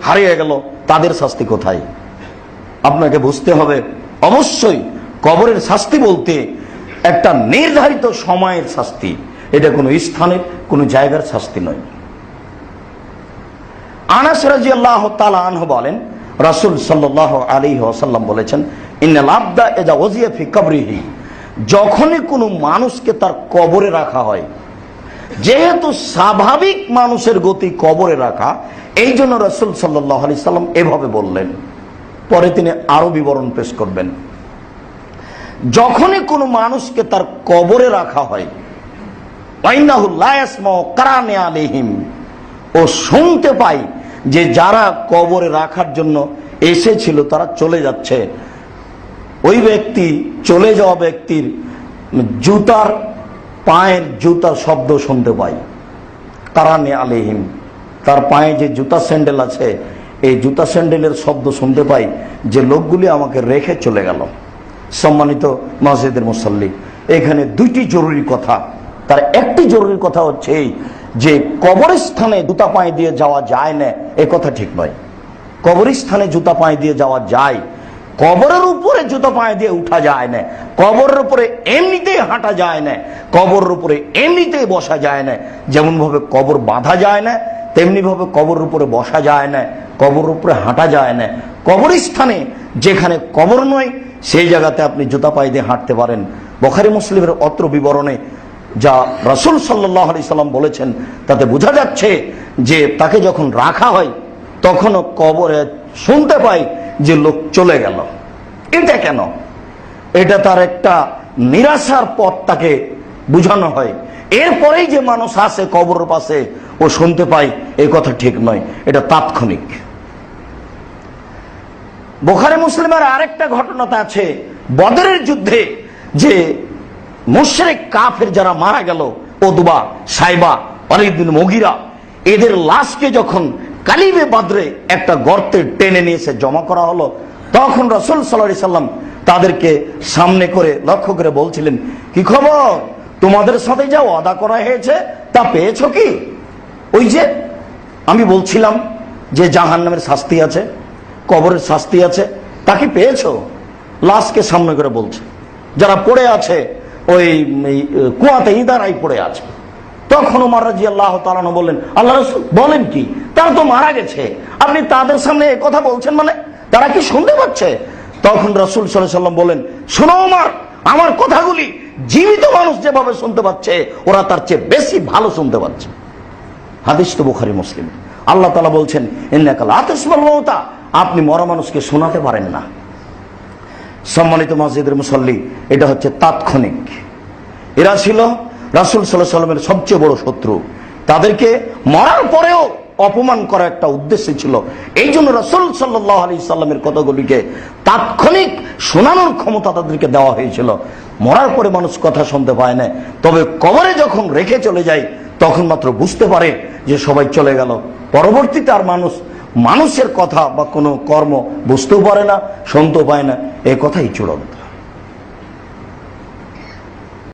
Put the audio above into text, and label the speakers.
Speaker 1: হারিয়ে গেল, তাদের শাস্তি কোথায়? আপনাকে বুঝতে হবে, অবশ্যই কবরের শাস্তি বলতে একটা নির্ধারিত সময়ের শাস্তি। এটা কোনো স্থানের, কোনো জায়গার শাস্তি নয়। আনাস রাজি আল্লাহ আনহ বলেন, রাসুল সাল্লাহ আলী ওসাল্লাম বলেছেন, ইন্নাল আবদা এজা ওজিয়া ফি কবরিহি। যখনই কোনো মানুষকে তার কবরে রাখা হয় যেহেতু স্বাভাবিক মানুষের গতি কবরে রাখা, এই জন্য রসুল সাল্লাহ আলি সাল্লাম এভাবে বললেন। পরে তিনি আরও বিবরণ পেশ করবেন। যখনই কোনো মানুষকে তার কবরে রাখা হয় আলিহিম ও শুনতে পাই যে যারা কবরে রাখার জন্য এসেছিল, তারা চলে যাচ্ছে। ওই ব্যক্তি, চলে যাওয়া ব্যক্তির জুতার পায়ের জুতার শব্দ শুনতে পাই। কারানে আলিহিম। তার পায়ে যে জুতা স্যান্ডেল আছে, এই জুতা স্যান্ডেলের শব্দ শুনতে পাই যে লোকগুলি আমাকে রেখে চলে গেল। সম্মানিত মসজিদের মুসল্লি, এখানে দুইটি জরুরি কথা। তার একটি জরুরি কথা হচ্ছে এই যে, কবরস্থানে জুতা পায়ে দিয়ে যাওয়া যায় না, এ কথা ঠিক নয়। কবরস্থানে জুতা পায়ে দিয়ে যাওয়া যায়, কবরের উপরে জুতো পায়ে দিয়ে উঠা যায় না। কবরের উপরে এমনিতেই হাঁটা যায় না, কবরের উপরে এমনিতেই বসা যায় না যেমন ভাবে কবর বাঁধা যায় না তেমনি ভাবে কবরের উপরে বসা যায় না, কবরের উপরে হাঁটা যায় না। কবরস্থানে যেখানে কবর নয়, সেই জায়গাতে আপনি জুতা পায়ে দিয়ে হাঁটতে পারেন। বখারি মুসলিমের অত্র বিবরণে যা রসুল সাল্লাহ আলি সাল্লাম বলেছেন, তাতে বোঝা যাচ্ছে যে তাকে যখন রাখা হয়, তখনও কবরে শুনতে পাই যে লোক চলে গেল। এটা কেন? এটা তার একটা নিরাশার পথ তাকে বুঝানো হয়। এরপরেই যে মানুষ আসে কবরের পাশে, ও শুনতে পাই এই কথা ঠিক নয়, এটা তাৎক্ষণিক। বোখারে মুসলিমের আরেকটা ঘটনাতে আছে, বদরের যুদ্ধে যে মুশরেক, কাফের যারা মারা গেল ওদবা সাইবা অলিদিন মগিরা, এদের লাশকে যখন কালিবে বাদরে একটা গর্তে টেনে নিয়ে এসে জমা করা হলো, তখন রসুল সাল্লাহ সাল্লাম তাদেরকে সামনে করে লক্ষ্য করে বলছিলেন, কি খবর? তোমাদের সাথে যা ওয়াদা করা হয়েছে, তা পেয়েছ কি? ওই যে আমি বলছিলাম যে জাহান নামের শাস্তি আছে, কবরের শাস্তি আছে, তা কি পেয়েছ? লাশকে সামনে করে বলছে। যারা পড়ে আছে, ওই কুয়াতে ইদারাই পড়ে আছে। তখন ওমর আল্লাহ তালানো বললেন আল্লাহ বলেন কি? তারা তো মারা গেছে। আপনি তাদের সামনে কথা বলছেন মানে তারা কি শুনতে পাচ্ছে? তখন রসুল সাল্লাম বলেন, শোনো আমার আমার কথাগুলি জীবিত মানুষ যেভাবে শুনতে পাচ্ছে, ওরা তার চেয়ে বেশি ভালো শুনতে পাচ্ছে। হাদিস তো বুখারি, মুসলিম। আল্লাহ তালা বলছেন এন্নাকাল আতসমাল মমতা আপনি মরা মানুষকে শোনাতে পারেন না। সম্মানিত মসজিদের মুসল্লি, এটা হচ্ছে তাৎক্ষণিক। এরা ছিল রাসুল সাল্লাহ সাল্লামের সবচেয়ে বড় শত্রু। তাদেরকে মরার পরেও অপমান করা একটা উদ্দেশ্য ছিল। এই জন্য রসুল সাল্লাহ আলি সাল্লামের কথাগুলিকে তাৎক্ষণিক শোনানোর ক্ষমতা তাদেরকে দেওয়া হয়েছিল। মরার পরে মানুষ কথা শুনতে পায় না। তবে কবরে যখন রেখে চলে যায়, তখন মাত্র বুঝতে পারে যে সবাই চলে গেল। পরবর্তীতে আর মানুষ, মানুষের কথা বা কোনো কর্ম বুঝতেও পারে না, শুনতেও পায় না। এ কথাই চূড়ান্ত।